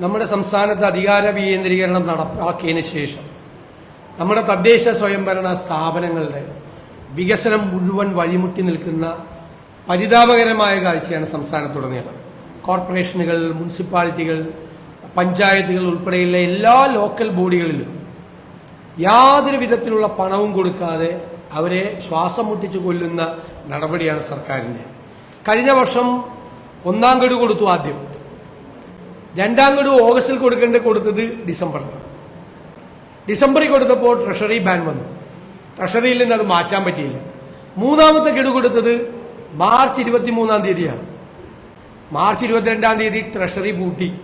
നമ്മുടെ സംസ്ഥാനത്ത് അധികാര വികേന്ദ്രീകരണം നടപ്പാക്കിയതിനു ശേഷം നമ്മുടെ തദ്ദേശ സ്വയംഭരണ സ്ഥാപനങ്ങളുടെ വികസനം മുഴുവൻ വഴിമുട്ടി നിൽക്കുന്ന പരിതാപകരമായ കാഴ്ചയാണ് സംസ്ഥാനത്തുടനീളം. കോർപ്പറേഷനുകൾ മുനിസിപ്പാലിറ്റികൾ പഞ്ചായത്തുകൾ ഉൾപ്പെടെയുള്ള എല്ലാ ലോക്കൽ ബോഡികളിലും യാതൊരു വിധത്തിലുള്ള പണവും കൊടുക്കാതെ അവരെ ശ്വാസം മുട്ടിച്ചു കൊല്ലുന്ന നടപടിയാണ് സർക്കാരിന്റെ. കഴിഞ്ഞ വർഷം ഒന്നാം ഗഡു കൊടുത്തു ആദ്യം. രണ്ടാം ഗഡു ഓഗസ്റ്റിൽ കൊടുക്കേണ്ട കൊടുത്തത് ഡിസംബറിലാണ് ഡിസംബറിൽ കൊടുത്തപ്പോൾ ട്രഷറി ബാൻ വന്നു. ട്രഷറിയിൽ നിന്ന് അത് മാറ്റാൻ പറ്റിയില്ല. മൂന്നാമത്തെ ഗഡു കൊടുത്തത് മാർച്ച് ഇരുപത്തി മൂന്നാം തീയതിയാണ്. മാർച്ച് ഇരുപത്തിരണ്ടാം തീയതി ട്രഷറി പൂട്ടി.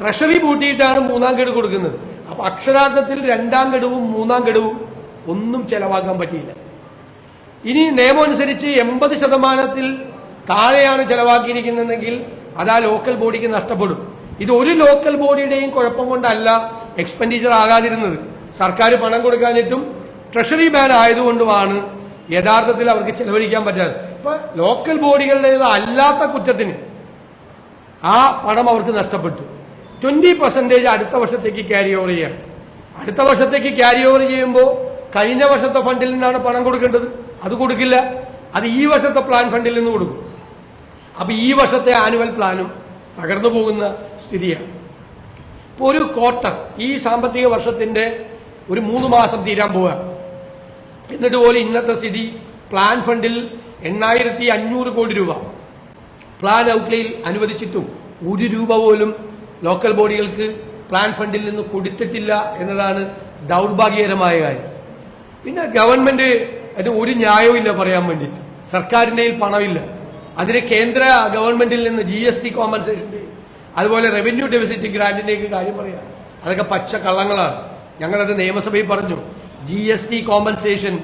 ട്രഷറി പൂട്ടിയിട്ടാണ് മൂന്നാം ഗഡു കൊടുക്കുന്നത്. അപ്പൊ അക്ഷരാർത്ഥത്തിൽ രണ്ടാം ഗഡുവും മൂന്നാം ഗഡുവും ഒന്നും ചെലവാക്കാൻ പറ്റിയില്ല. ഇനി നിയമം അനുസരിച്ച് എൺപത് ശതമാനത്തിൽ താഴെയാണ് ചെലവാക്കിയിരിക്കുന്നതെങ്കിൽ അത് ആ ലോക്കൽ ബോഡിക്ക് നഷ്ടപ്പെടും. ഇത് ഒരു ലോക്കൽ ബോഡിയുടെയും കുഴപ്പം കൊണ്ടല്ല എക്സ്പെൻഡിച്ചർ ആകാതിരുന്നത്. സർക്കാർ പണം കൊടുക്കാഞ്ഞിട്ടും ട്രഷറി ബാൻ ആയതുകൊണ്ടുമാണ് യഥാർത്ഥത്തിൽ അവർക്ക് ചെലവഴിക്കാൻ പറ്റാതെ. ഇപ്പൊ ലോക്കൽ ബോഡികളുടേത് അല്ലാത്ത കുറ്റത്തിന് ആ പണം അവർക്ക് നഷ്ടപ്പെട്ടു. ട്വന്റി പെർസെന്റേജ് അടുത്ത വർഷത്തേക്ക് ക്യാരി ഓവർ ചെയ്യാം അടുത്ത വർഷത്തേക്ക് ക്യാരി ഓവർ ചെയ്യുമ്പോൾ കഴിഞ്ഞ വർഷത്തെ ഫണ്ടിൽ നിന്നാണ് പണം കൊടുക്കേണ്ടത്? അത് കൊടുക്കില്ല. അത് ഈ വർഷത്തെ പ്ലാൻ ഫണ്ടിൽ നിന്ന് കൊടുക്കും. അപ്പൊ ഈ വർഷത്തെ ആനുവൽ പ്ലാനും തകർന്നു പോകുന്ന സ്ഥിതിയാണ്. ഇപ്പോൾ ഒരു ക്വാർട്ടർ ഈ സാമ്പത്തിക വർഷത്തിന്റെ ഒരു മൂന്ന് മാസം തീരാൻ പോവുക. എന്നിട്ട് പോലും ഇന്നത്തെ സ്ഥിതി പ്ലാൻ ഫണ്ടിൽ എണ്ണായിരത്തി അഞ്ഞൂറ് കോടി രൂപ. പ്ലാൻ ഔട്ട്ലേയിൽ അനുവദിച്ചിട്ടും ഒരു രൂപ പോലും ലോക്കൽ ബോഡികൾക്ക് പ്ലാൻ ഫണ്ടിൽ നിന്ന് കൊടുത്തിട്ടില്ല എന്നതാണ് ദൗർഭാഗ്യകരമായ കാര്യം. പിന്നെ ഗവൺമെന്റ് അതിന് ഒരു ന്യായവും ഇല്ല പറയാൻ വേണ്ടിയിട്ട്. സർക്കാരിന്റെ പണമില്ല. അതിന് കേന്ദ്ര ഗവൺമെന്റിൽ നിന്ന് ജി എസ് ടി കോമ്പൻസേഷൻ അതുപോലെ റവന്യൂ ഡെഫിസിറ്റ് ഗ്രാന്റിലേക്ക് കാര്യം പറയാം. അതൊക്കെ പച്ച കള്ളങ്ങളാണ്. ഞങ്ങളത് നിയമസഭയിൽ പറഞ്ഞു. ജി എസ് ടി കോമ്പൻസേഷൻ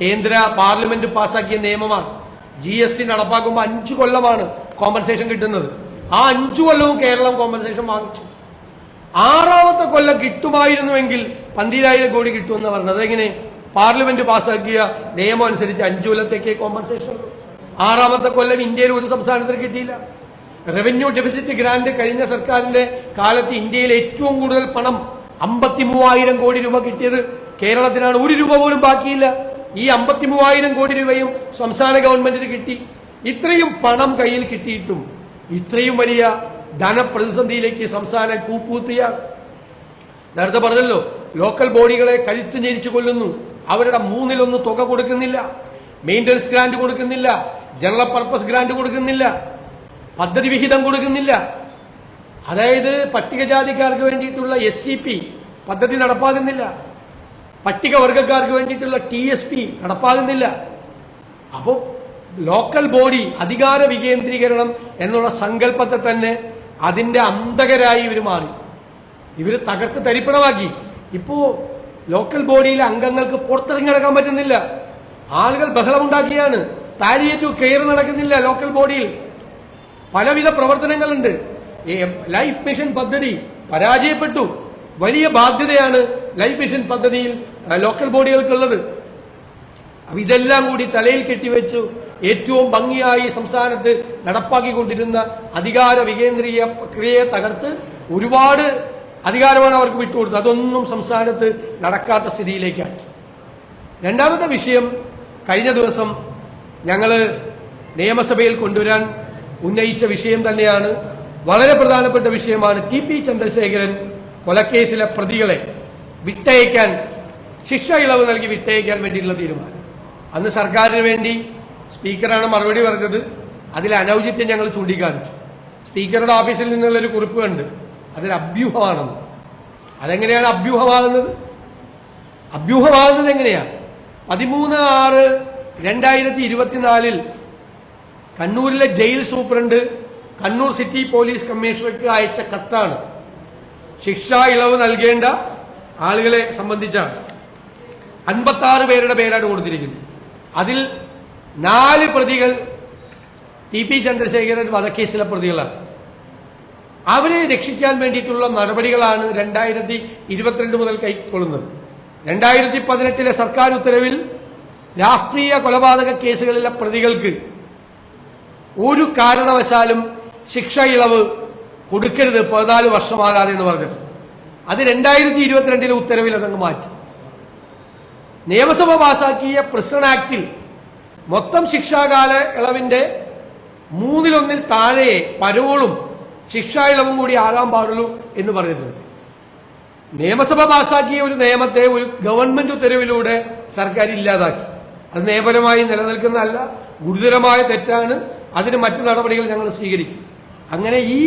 കേന്ദ്ര പാർലമെന്റ് പാസാക്കിയ നിയമമാണ്. ജി എസ് ടി നടപ്പാക്കുമ്പോൾ അഞ്ചു കൊല്ലമാണ് കോമ്പൻസേഷൻ കിട്ടുന്നത്. ആ അഞ്ചു കൊല്ലവും കേരളം കോമ്പൻസേഷൻ വാങ്ങിച്ചു. ആറാമത്തെ കൊല്ലം കിട്ടുമായിരുന്നുവെങ്കിൽ പന്തിരായിരം കോടി കിട്ടുമെന്ന് പറഞ്ഞത്. അതെങ്ങനെ? പാർലമെന്റ് പാസാക്കിയ നിയമം അനുസരിച്ച് അഞ്ചു കൊല്ലത്തേക്ക് കോമ്പൻസേഷൻ ഉള്ളൂ. ആറാമത്തെ കൊല്ലം ഇന്ത്യയിൽ ഒരു സംസ്ഥാനത്തിന് കിട്ടിയില്ല. റവന്യൂ ഡെഫിസിറ്റ് ഗ്രാന്റ് കഴിഞ്ഞ സർക്കാരിന്റെ കാലത്ത് ഇന്ത്യയിൽ ഏറ്റവും കൂടുതൽ പണം അമ്പത്തി മൂവായിരം കോടി രൂപ കിട്ടിയത് കേരളത്തിനാണ്. ഒരു രൂപ പോലും ബാക്കിയില്ല. ഈ അമ്പത്തി മൂവായിരം കോടി രൂപയും സംസ്ഥാന ഗവൺമെന്റിന് കിട്ടി. ഇത്രയും പണം കയ്യിൽ കിട്ടിയിട്ടും ഇത്രയും വലിയ ധനപ്രതിസന്ധിയിലേക്ക് സംസ്ഥാനം കൂപ്പൂത്തിയ നേരത്തെ പറഞ്ഞല്ലോ ലോക്കൽ ബോഡികളെ കഴുത്തു ഞെരിച്ചു കൊല്ലുന്നു. അവരുടെ മൂന്നിലൊന്ന് തുക കൊടുക്കുന്നില്ല. മെയിന്റനൻസ് ഗ്രാന്റ് കൊടുക്കുന്നില്ല. ജനറൽ പർപ്പസ് ഗ്രാന്റ് കൊടുക്കുന്നില്ല. പദ്ധതി വിഹിതം കൊടുക്കുന്നില്ല. അതായത് പട്ടികജാതിക്കാർക്ക് വേണ്ടിയിട്ടുള്ള എസ് സി പി പദ്ധതി നടപ്പാകുന്നില്ല. പട്ടികവർഗക്കാർക്ക് വേണ്ടിയിട്ടുള്ള ടി എസ് പി നടപ്പാകുന്നില്ല. അപ്പോൾ ലോക്കൽ ബോഡി അധികാര വികേന്ദ്രീകരണം എന്നുള്ള സങ്കല്പത്തെ തന്നെ അതിന്റെ അന്തകരായി ഇവർ മാറി. ഇവർ തകർത്ത് തരിപ്പണമാക്കി. ഇപ്പോ ലോക്കൽ ബോഡിയിലെ അംഗങ്ങൾക്ക് പുറത്തിറങ്ങി നടക്കാൻ പറ്റുന്നില്ല. ആളുകൾ ബഹളമുണ്ടാക്കിയാണ്. പാലിയേറ്റീവ് കെയർ നടക്കുന്നില്ല ലോക്കൽ ബോഡിയിൽ. പലവിധ പ്രവർത്തനങ്ങളുണ്ട്. ലൈഫ് മിഷൻ പദ്ധതി പരാജയപ്പെട്ടു. വലിയ ബാധ്യതയാണ് ലൈഫ് മിഷൻ പദ്ധതിയിൽ ലോക്കൽ ബോഡികൾക്കുള്ളത്. അപ്പൊ ഇതെല്ലാം കൂടി തലയിൽ കെട്ടിവെച്ചു ഏറ്റവും ഭംഗിയായി സംസ്ഥാനത്ത് നടപ്പാക്കിക്കൊണ്ടിരുന്ന അധികാര വികേന്ദ്രീയ പ്രക്രിയയെ തകർത്ത് ഒരുപാട് അധികാരമാണ് അവർക്ക് വിട്ടുകൊടുത്തത്. അതൊന്നും സംസ്ഥാനത്ത് നടക്കാത്ത സ്ഥിതിയിലേക്കാക്കി. രണ്ടാമത്തെ വിഷയം കഴിഞ്ഞ ദിവസം ഞങ്ങൾ നിയമസഭയിൽ കൊണ്ടുവരാൻ ഉന്നയിച്ച വിഷയം തന്നെയാണ്. വളരെ പ്രധാനപ്പെട്ട വിഷയമാണ് ടി പി ചന്ദ്രശേഖരൻ കൊലക്കേസിലെ പ്രതികളെ വിട്ടയക്കാൻ ശിക്ഷ ഇളവ് നൽകി വിട്ടയക്കാൻ വേണ്ടിയിട്ടുള്ള തീരുമാനം. അന്ന് സർക്കാരിന് വേണ്ടി സ്പീക്കറാണ് മറുപടി പറഞ്ഞത്. അതിൽ അനൌചിത്യം ഞങ്ങൾ ചൂണ്ടിക്കാണിച്ചു. സ്പീക്കറുടെ ഓഫീസിൽ നിന്നുള്ള ഒരു കുറിപ്പ് കണ്ട് അതൊരു അഭ്യൂഹമാണെന്ന്. അതെങ്ങനെയാണ് അഭ്യൂഹമാകുന്നത്? അഭ്യൂഹമാകുന്നത് എങ്ങനെയാണ്? പതിമൂന്ന് ആറ് രണ്ടായിരത്തി ഇരുപത്തിനാലിൽ കണ്ണൂരിലെ jail superintendent Kannur city police കമ്മീഷണർക്ക് അയച്ച കത്താണ്. ശിക്ഷാ ഇളവ് നൽകേണ്ട ആളുകളെ സംബന്ധിച്ചാണ്. അൻപത്തി ആറ് പേരുടെ പേരാണ് കൊടുത്തിരിക്കുന്നത്. അതിൽ നാല് പ്രതികൾ ടി പി ചന്ദ്രശേഖരൻ വധക്കേസിലെ പ്രതികളാണ്. അവരെ രക്ഷിക്കാൻ വേണ്ടിയിട്ടുള്ള നടപടികളാണ് രണ്ടായിരത്തി ഇരുപത്തിരണ്ട് മുതൽ കൈക്കൊള്ളുന്നത്. രണ്ടായിരത്തി പതിനെട്ടിലെ സർക്കാർ ഉത്തരവിൽ രാഷ്ട്രീയ കൊലപാതക കേസുകളിലെ പ്രതികൾക്ക് ഒരു കാരണവശാലും ശിക്ഷ ഇളവ് കൊടുക്കരുത് പതിനാല് വർഷമാകാതെ എന്ന് പറഞ്ഞിട്ട്. അത് രണ്ടായിരത്തി ഇരുപത്തിരണ്ടിലെ ഉത്തരവിൽ അതങ്ങ് മാറ്റി. നിയമസഭ പാസാക്കിയ പ്രിസൺ ആക്ടിൽ മൊത്തം ശിക്ഷാകാല ഇളവിന്റെ മൂന്നിലൊന്നിൽ താഴെ പരോളും ശിക്ഷാ ഇളവും കൂടി ആകാൻ പാടുള്ളൂ എന്ന് പറഞ്ഞിട്ടുണ്ട്. നിയമസഭ പാസാക്കിയ ഒരു നിയമത്തെ ഒരു ഗവൺമെന്റ് ഉത്തരവിലൂടെ സർക്കാർ ഇല്ലാതാക്കി. അത് നിയമപരമായി നിലനിൽക്കുന്നതല്ല ഗുരുതരമായ തെറ്റാണ്. അതിന് മറ്റു നടപടികൾ ഞങ്ങൾ സ്വീകരിക്കും. അങ്ങനെ ഈ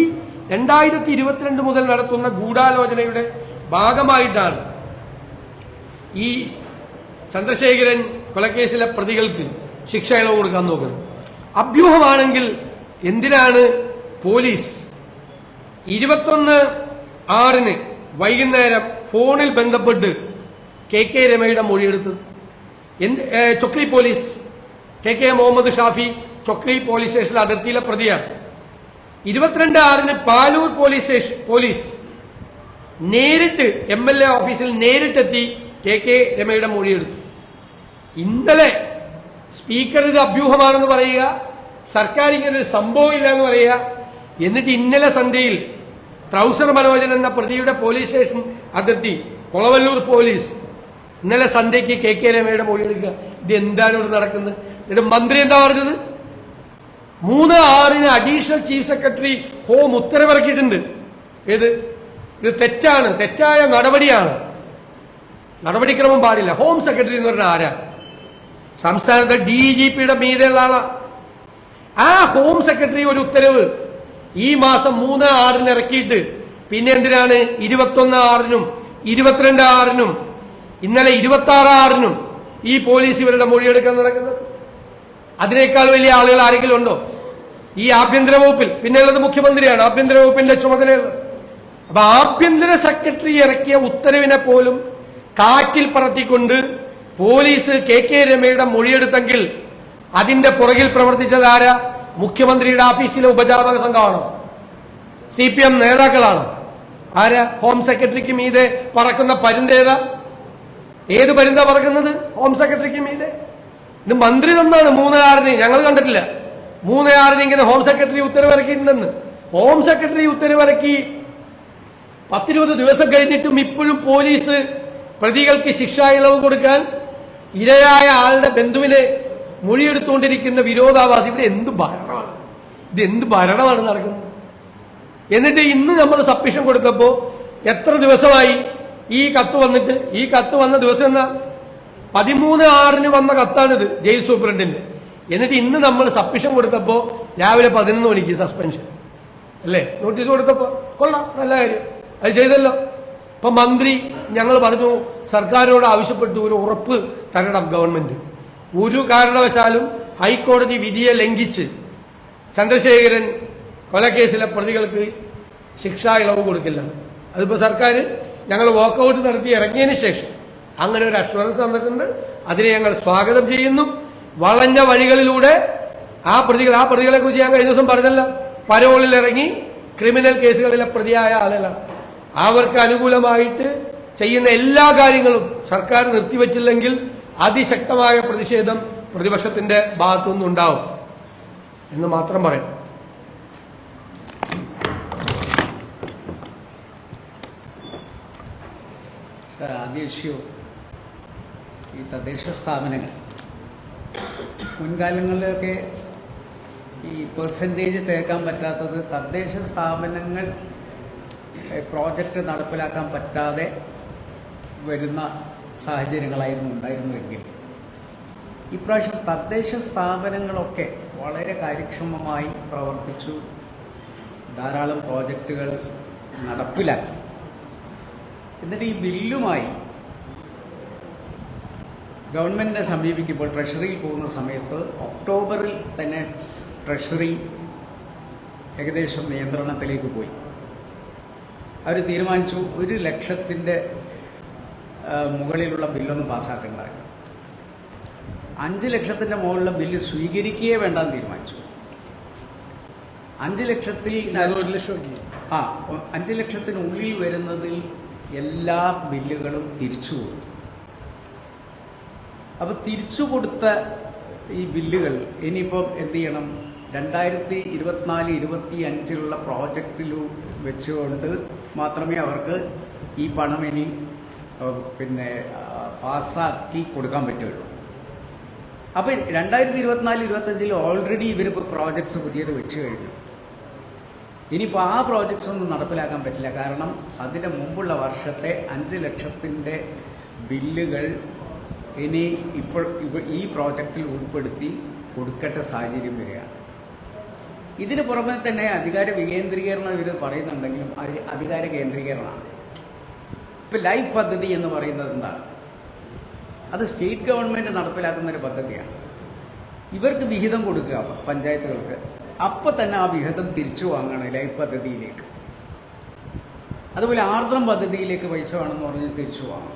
രണ്ടായിരത്തി ഇരുപത്തിരണ്ട് മുതൽ നടത്തുന്ന ഗൂഢാലോചനയുടെ ഭാഗമായിട്ടാണ് ഈ ചന്ദ്രശേഖരൻ കൊലക്കേസിലെ പ്രതികൾക്ക് ശിക്ഷ ഇളവ് കൊടുക്കാൻ നോക്കുന്നത്. അഭ്യൂഹമാണെങ്കിൽ എന്തിനാണ് പോലീസ് ഇരുപത്തൊന്ന് ആറിന് വൈകുന്നേരം ഫോണിൽ ബന്ധപ്പെട്ട് കെ കെ രമയുടെ മൊഴിയെടുത്തത്? എന്ത് Chokli police. K K Muhammad Shafi Chokli police സ്റ്റേഷനിലെ അതിർത്തിയിലെ പ്രതിയാണ്. ഇരുപത്തിരണ്ട് ആറിന് പാലൂർ പോലീസ് സ്റ്റേഷൻ പോലീസ് നേരിട്ട് എം എൽ എ ഓഫീസിൽ നേരിട്ടെത്തി കെ കെ രമയുടെ മൊഴിയെടുത്തു ഇന്നലെ സ്പീക്കർ ഇത് അഭ്യൂഹമാണെന്ന് പറയുക സർക്കാർ ഇങ്ങനെ ഒരു സംഭവം ഇല്ല എന്ന് പറയുക എന്നിട്ട് ഇന്നലെ സന്ധ്യയിൽ ട്രൗസർ മനോജൻ എന്ന പ്രതിയുടെ പോലീസ് സ്റ്റേഷൻ അതിർത്തി കൊളവല്ലൂർ പോലീസ് ഇന്നലെ സന്ധ്യയ്ക്ക് കെ കെ രമയുടെ മൊഴിയെടുക്കുക ഇത് എന്താണ് ഇവിടെ നടക്കുന്നത്? എന്നിട്ട് മന്ത്രി എന്താ പറഞ്ഞത്? മൂന്ന് ആറിന് അഡീഷണൽ ചീഫ് സെക്രട്ടറി ഹോം ഉത്തരവിറക്കിയിട്ടുണ്ട്. ഏത്? ഇത് തെറ്റാണ്. തെറ്റായ നടപടിയാണ്. നടപടിക്രമം പാടില്ല. ഹോം സെക്രട്ടറി എന്ന് പറഞ്ഞാൽ ആരാ? സംസ്ഥാനത്തെ ഡി ജി പിയുടെ മീതെയുള്ള ആളാ. ആ ഹോം സെക്രട്ടറി ഒരു ഉത്തരവ് ഈ മാസം മൂന്ന് ആറിന് ഇറക്കിയിട്ട്. പിന്നെ എന്തിനാണ്? ഇരുപത്തൊന്ന് ആറിനും ഇരുപത്തിരണ്ട് ആറിനും ഇന്നലെ ഇരുപത്തി ആറാറിനും ഈ പോലീസ് ഇവരുടെ മൊഴിയെടുക്കാൻ നടക്കുന്നത്. അതിനേക്കാൾ വലിയ ആളുകൾ ആരെങ്കിലും ഉണ്ടോ ഈ ആഭ്യന്തര വകുപ്പിൽ. പിന്നെ ഉള്ളത് മുഖ്യമന്ത്രിയാണ്. ആഭ്യന്തര വകുപ്പിന്റെ ചുമതലയുള്ളത്. അപ്പൊ ആഭ്യന്തര സെക്രട്ടറി ഇറക്കിയ ഉത്തരവിനെ പോലും കാറ്റിൽ പറത്തിക്കൊണ്ട് പോലീസ് കെ കെ രമയുടെ മൊഴിയെടുത്തെങ്കിൽ അതിന്റെ പുറകിൽ പ്രവർത്തിച്ചത് ആരാ? മുഖ്യമന്ത്രിയുടെ ഓഫീസിലെ ഉപജാപക സംഘമാണോ? സി പി എം നേതാക്കളാണ്? ആരാ? ഹോം സെക്രട്ടറിക്ക് മീതെ പറക്കുന്ന പരുന്തേതാ ഏത് പരുന്താ പറക്കുന്നത്? ഹോം സെക്രട്ടറിക്ക് മീതെ. ഇത് മന്ത്രി തന്നാണ് മൂന്നാറിന്. ഞങ്ങൾ കണ്ടിട്ടില്ല. മൂന്നാറിന് ഇങ്ങനെ ഹോം സെക്രട്ടറി ഉത്തരവിറക്കിയിട്ടുണ്ടെന്ന്. ഹോം സെക്രട്ടറി ഉത്തരവിറക്കി പത്തിരുപത് ദിവസം കഴിഞ്ഞിട്ടും ഇപ്പോഴും പോലീസ് പ്രതികൾക്ക് ശിക്ഷാ ഇളവ് കൊടുക്കാൻ ഇരയായ ആളുടെ ബന്ധുവിനെ മൊഴിയെടുത്തുകൊണ്ടിരിക്കുന്ന വിരോധാഭാസം. ഇവിടെ എന്ത് ഭരണമാണ്? ഇത് എന്ത് ഭരണമാണ് നടക്കുന്നത്? എന്നിട്ട് ഇന്ന് നമ്മൾ സബ്മിഷൻ കൊടുത്തപ്പോ എത്ര ദിവസമായി ഈ കത്ത് വന്നിട്ട് ഈ കത്ത് വന്ന ദിവസം എന്നാ പതിമൂന്ന് ആറിന് വന്ന കത്താണിത് ജയിൽ സൂപ്രണ്ടിന്റെ. എന്നിട്ട് ഇന്ന് നമ്മൾ സബ്മിഷൻ കൊടുത്തപ്പോ രാവിലെ പതിനൊന്ന് മണിക്ക് സസ്പെൻഷൻ അല്ലേ? നോട്ടീസ് കൊടുത്തപ്പോ കൊള്ളാം നല്ല കാര്യം. അത് ചെയ്തല്ലോ. ഇപ്പൊ മന്ത്രി ഞങ്ങൾ പറഞ്ഞു സർക്കാരിനോട് ആവശ്യപ്പെട്ടു ഒരു ഉറപ്പ് തരണം ഗവൺമെന്റ്. ഒരു കാരണവശാലും ഹൈക്കോടതി വിധിയെ ലംഘിച്ച് ചന്ദ്രശേഖരൻ കൊലക്കേസിലെ പ്രതികൾക്ക് ശിക്ഷാ ഇളവ് കൊടുക്കില്ല. അതിപ്പോ സർക്കാർ ഞങ്ങൾ വാക്കൌട്ട് നടത്തി ഇറങ്ങിയതിന് ശേഷം അങ്ങനെ ഒരു അഷുറൻസ് തന്നിട്ടുണ്ട് അതിനെ ഞങ്ങൾ സ്വാഗതം ചെയ്യുന്നു. വളഞ്ഞ വഴികളിലൂടെ ആ പ്രതികൾ ആ പ്രതികളെ കുറിച്ച് ഞാൻ കഴിഞ്ഞ ദിവസം പറഞ്ഞല്ല. പരോളിൽ ഇറങ്ങി ക്രിമിനൽ കേസുകളിലെ പ്രതിയായ ആളല്ല അവർക്ക് അനുകൂലമായിട്ട് ചെയ്യുന്ന എല്ലാ കാര്യങ്ങളും സർക്കാർ നിർത്തിവെച്ചില്ലെങ്കിൽ അതിശക്തമായ പ്രതിഷേധം പ്രതിപക്ഷത്തിന്റെ ഭാഗത്തുനിന്നുണ്ടാവും എന്ന് മാത്രം പറയാം. സർ ഈ തദ്ദേശ സ്ഥാപനങ്ങൾ. മുൻകാലങ്ങളിലൊക്കെ ഈ പെർസെന്റേജ് തേക്കാൻ പറ്റാത്തത് തദ്ദേശ സ്ഥാപനങ്ങൾ പ്രോജക്റ്റ് നടപ്പിലാക്കാൻ പറ്റാതെ വരുന്ന സാഹചര്യങ്ങളായിരുന്നു ഉണ്ടായിരുന്നുവെങ്കിൽ ഇപ്രാവശ്യം തദ്ദേശ സ്ഥാപനങ്ങളൊക്കെ വളരെ കാര്യക്ഷമമായി പ്രവർത്തിച്ചു. ധാരാളം പ്രോജക്റ്റുകൾ നടപ്പിലാക്കി. എന്നിട്ട് ഈ ബില്ലുമായി ഗവൺമെന്റിനെ സമീപിക്കുമ്പോൾ ട്രഷറിയിൽ പോകുന്ന സമയത്ത് ഒക്ടോബറിൽ തന്നെ ട്രഷറി ഏകദേശം നിയന്ത്രണത്തിലേക്ക് പോയി. അവർ തീരുമാനിച്ചു ഒരു ലക്ഷത്തിന്റെ മുകളിലുള്ള ബില്ലൊന്നും പാസ്സാക്കേണ്ട അഞ്ച് ലക്ഷത്തിന്റെ മുകളിലുള്ള ബില്ല് സ്വീകരിക്കുകയേ വേണ്ടെന്ന് തീരുമാനിച്ചു. അഞ്ച് ലക്ഷത്തിൽ ഒരു ലക്ഷം ആ അഞ്ച് ലക്ഷത്തിനുള്ളിൽ വരുന്നതിൽ എല്ലാ ബില്ലുകളും തിരിച്ചു കൊടുത്തു. അപ്പൊ തിരിച്ചു കൊടുത്ത ഈ ബില്ലുകൾ ഇനിയിപ്പം എന്ത് ചെയ്യണം? രണ്ടായിരത്തി ഇരുപത്തിനാല് ഇരുപത്തി അഞ്ചിലുള്ള പ്രോജക്റ്റിൽ വെച്ചുകൊണ്ട് മാത്രമേ അവർക്ക് ഈ പണം ഇനി പിന്നെ പാസ്സാക്കി കൊടുക്കാൻ പറ്റുള്ളൂ. അപ്പോൾ രണ്ടായിരത്തി ഇരുപത്തിനാല് ഇരുപത്തഞ്ചിൽ ഓൾറെഡി ഇവരിപ്പോൾ പ്രോജക്ട്സ് പുതിയത് വെച്ച് കഴിഞ്ഞു. ഇനിയിപ്പോൾ ആ പ്രോജക്ട്സ് ഒന്നും നടപ്പിലാക്കാൻ പറ്റില്ല. കാരണം അതിന്റെ മുമ്പുള്ള വർഷത്തെ അഞ്ച് ലക്ഷത്തിന്റെ ബില്ലുകൾ ഇനി ഇപ്പോൾ ഈ പ്രോജക്റ്റിൽ ഉൾപ്പെടുത്തി കൊടുക്കേണ്ട സാഹചര്യം വരികയാണ്. ഇതിന് പുറമെ തന്നെ അധികാര വികേന്ദ്രീകരണം ഇവർ പറയുന്നുണ്ടെങ്കിലും അധികാര കേന്ദ്രീകരണമാണ്. ഇപ്പം ലൈഫ് പദ്ധതി എന്ന് പറയുന്നത് എന്താണ്? അത് സ്റ്റേറ്റ് ഗവൺമെന്റ് നടപ്പിലാക്കുന്ന ഒരു പദ്ധതിയാണ്. ഇവർക്ക് വിഹിതം കൊടുക്കുക പഞ്ചായത്തുകൾക്ക്. അപ്പം തന്നെ ആ വിഹിതം തിരിച്ചു വാങ്ങണം ലൈഫ് പദ്ധതിയിലേക്ക്. അതുപോലെ ആർദ്രം പദ്ധതിയിലേക്ക് പൈസ വേണമെന്ന് പറഞ്ഞ് തിരിച്ചു വാങ്ങും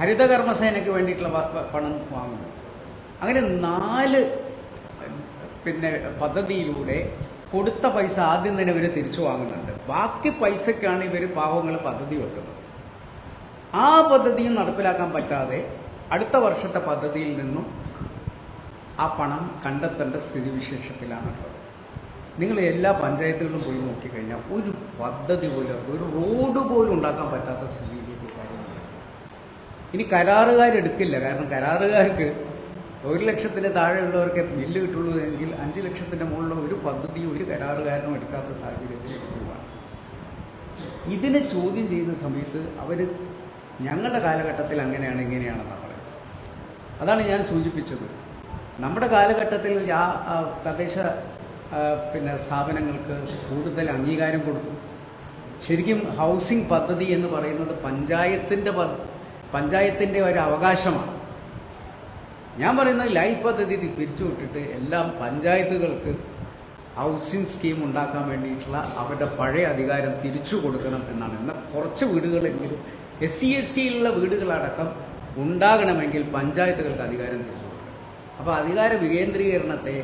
ഹരിത കർമ്മസേനയ്ക്ക് വേണ്ടിയിട്ടുള്ള പണം വാങ്ങുന്നു അങ്ങനെ നാല് പിന്നെ പദ്ധതിയിലൂടെ കൊടുത്ത പൈസ ആദ്യം തന്നെ ഇവർ തിരിച്ചു വാങ്ങുന്നുണ്ട്. ബാക്കി പൈസക്കാണ് ഇവർ പാവങ്ങൾ പദ്ധതി വെക്കുന്നത്. ആ പദ്ധതിയും നടപ്പിലാക്കാൻ പറ്റാതെ അടുത്ത വർഷത്തെ പദ്ധതിയിൽ നിന്നും ആ പണം കണ്ടെത്തേണ്ട സ്ഥിതിവിശേഷത്തിലാണുള്ളത് നിങ്ങൾ എല്ലാ പഞ്ചായത്തുകളിലും പോയി നോക്കിക്കഴിഞ്ഞാൽ ഒരു പദ്ധതി പോലെ ഒരു റോഡ് പോലും ഉണ്ടാക്കാൻ പറ്റാത്ത സ്ഥിതിയിലേക്ക് കാര്യങ്ങൾ ഇനി കരാറുകാരെടുക്കില്ല കാരണം കരാറുകാർക്ക് ഒരു ലക്ഷത്തിന് താഴെയുള്ളവർക്ക് ബില്ല് കിട്ടുള്ളൂ എങ്കിൽ അഞ്ച് ലക്ഷത്തിന്റെ മുകളിലുള്ള ഒരു പദ്ധതി ഒരു കരാറുകാരനും എടുക്കാത്ത സാഹചര്യത്തിൽ ഇതിനെ ചോദ്യം ചെയ്യുന്ന സമയത്ത് അവർ ഞങ്ങളുടെ കാലഘട്ടത്തിൽ അങ്ങനെയാണ് ഇങ്ങനെയാണെന്നാണ് പറയുന്നത്. അതാണ് ഞാൻ സൂചിപ്പിച്ചത്. നമ്മുടെ കാലഘട്ടത്തിൽ ആ തദ്ദേശ പിന്നെ സ്ഥാപനങ്ങൾക്ക് കൂടുതൽ അംഗീകാരം കൊടുത്തു. ശരിക്കും ഹൗസിംഗ് പദ്ധതി എന്ന് പറയുന്നത് പഞ്ചായത്തിന്റെ പഞ്ചായത്തിന്റെ ഒരു അവകാശമാണ്. ഞാൻ പറയുന്നത് ലൈഫ് പദ്ധതി പിരിച്ചു പിരിച്ചുവിട്ടിട്ട് എല്ലാം പഞ്ചായത്തുകൾക്ക് ഹൗസിംഗ് സ്കീം ഉണ്ടാക്കാൻ വേണ്ടിയിട്ടുള്ള അവരുടെ പഴയ അധികാരം തിരിച്ചു കൊടുക്കണം എന്നാണ്. എന്നാൽ കുറച്ച് വീടുകളെങ്കിലും എസ് സി എസ് ടിയിലുള്ള വീടുകളടക്കം ഉണ്ടാകണമെങ്കിൽ പഞ്ചായത്തുകൾക്ക് അധികാരം തിരിച്ചു അപ്പോൾ അധികാര വികേന്ദ്രീകരണത്തെ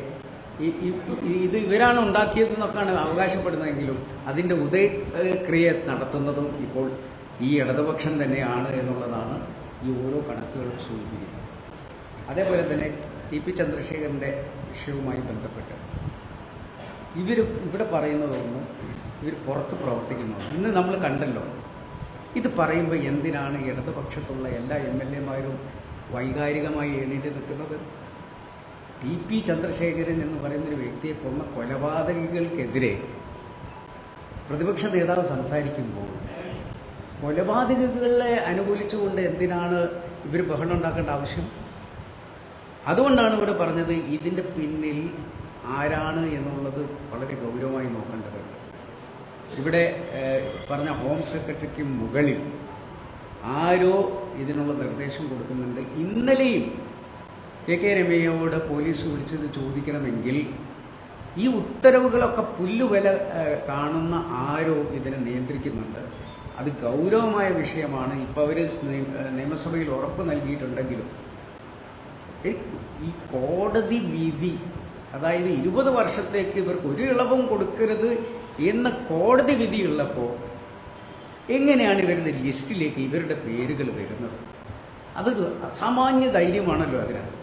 ഇത് ഇവരാണ് ഉണ്ടാക്കിയതെന്നൊക്കെയാണ് അവകാശപ്പെടുന്നതെങ്കിലും അതിന്റെ ഉദയക്രിയ നടത്തുന്നതും ഇപ്പോൾ ഈ ഇടതുപക്ഷം തന്നെയാണ് എന്നുള്ളതാണ് ഈ ഓരോ കണക്കുകളും സൂചിപ്പിക്കുന്നത്. അതേപോലെ തന്നെ ടി പി ചന്ദ്രശേഖരന്റെ വിഷയവുമായി ബന്ധപ്പെട്ട് ഇവർ ഇവിടെ പറയുന്നതൊന്നും ഇവർ പുറത്ത് പ്രവർത്തിക്കുന്നു ഇന്ന് നമ്മൾ കണ്ടല്ലോ ഇത് പറയുമ്പോൾ എന്തിനാണ് ഇടതുപക്ഷത്തുള്ള എല്ലാ എം എൽ എമാരും വൈകാരികമായി എണീറ്റ് നിൽക്കുന്നത്? ടി പി ചന്ദ്രശേഖരൻ എന്ന് പറയുന്നൊരു വ്യക്തിയെ കൊന്ന കൊലപാതകികൾക്കെതിരെ പ്രതിപക്ഷ നേതാവ് സംസാരിക്കുമ്പോൾ കൊലപാതകളെ അനുകൂലിച്ചുകൊണ്ട് എന്തിനാണ് ഇവർ ബഹളം ഉണ്ടാക്കേണ്ട ആവശ്യം? അതുകൊണ്ടാണ് ഇവിടെ പറഞ്ഞത് ഇതിന്റെ പിന്നിൽ ആരാണ് എന്നുള്ളത് വളരെ ഗൗരവമായി നോക്കേണ്ടത് ഇവിടെ പറഞ്ഞ ഹോം സെക്രട്ടറിക്ക് മുകളിൽ ആരോ ഇതിനുള്ള നിർദ്ദേശം കൊടുക്കുന്നുണ്ട്. ഇന്നലെയും കെ കെ രമയോട് പോലീസ് വിളിച്ചത് ചോദിക്കണമെങ്കിൽ ഈ ഉത്തരവുകളൊക്കെ പുല്ലുവില കാണുന്ന ആരോ ഇതിനെ നിയന്ത്രിക്കുന്നുണ്ട്. അത് ഗൗരവമായ വിഷയമാണ്. ഇപ്പോൾ അവർ നിയമസഭയിൽ ഉറപ്പ് നൽകിയിട്ടുണ്ടെങ്കിലും ഈ- കോടതി വിധി അതായത് ഇരുപത് വർഷത്തേക്ക് ഇവർക്ക് ഒരു ഇളവും കൊടുക്കരുത് എന്ന കോടതി വിധിയുള്ളപ്പോൾ എങ്ങനെയാണ് ഇവരുടെ ലിസ്റ്റിലേക്ക് ഇവരുടെ പേരുകൾ വരുന്നത്? അതൊരു അസാമാന്യ ധൈര്യമാണല്ലോ അതിനകത്ത്.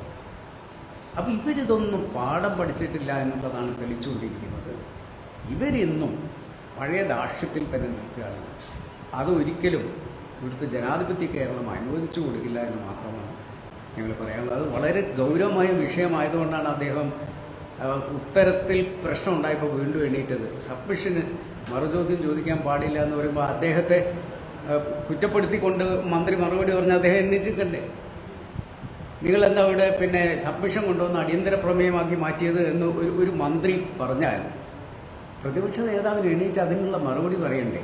അപ്പം ഇവരിതൊന്നും പാഠം പഠിച്ചിട്ടില്ല എന്നുള്ളതാണ് തെളിച്ചുകൊണ്ടിരിക്കുന്നത്. ഇവരിന്നും പഴയ ദാക്ഷ്യത്തിൽ തന്നെ നിൽക്കുകയാണ്. അതൊരിക്കലും ഇവിടുത്തെ ജനാധിപത്യ കേരളം അനുവദിച്ചു കൊടുക്കില്ല എന്ന് മാത്രമാണ് ഞങ്ങൾ പറയാനുള്ളത്. അത് വളരെ ഗൗരവമായ വിഷയമായതുകൊണ്ടാണ് അദ്ദേഹം ഉത്തരത്തിൽ പ്രശ്നം ഉണ്ടായപ്പോൾ വീണ്ടും എണീറ്റത്. സബ്മിഷന് മറുചോദ്യം ചോദിക്കാൻ പാടില്ല എന്ന് പറയുമ്പോൾ അദ്ദേഹത്തെ കുറ്റപ്പെടുത്തിക്കൊണ്ട് മന്ത്രി മറുപടി പറഞ്ഞ് അദ്ദേഹം എണീറ്റിക്കണ്ടേ നിങ്ങൾ എന്താ ഇവിടെ പിന്നെ സബ്മിഷൻ കൊണ്ടുവന്ന് അടിയന്തര പ്രമേയമാക്കി മാറ്റിയത് എന്ന് ഒരു ഒരു മന്ത്രി പറഞ്ഞാൽ പ്രതിപക്ഷ നേതാവിന് എണീറ്റ് അതിനുള്ള മറുപടി പറയണ്ടേ?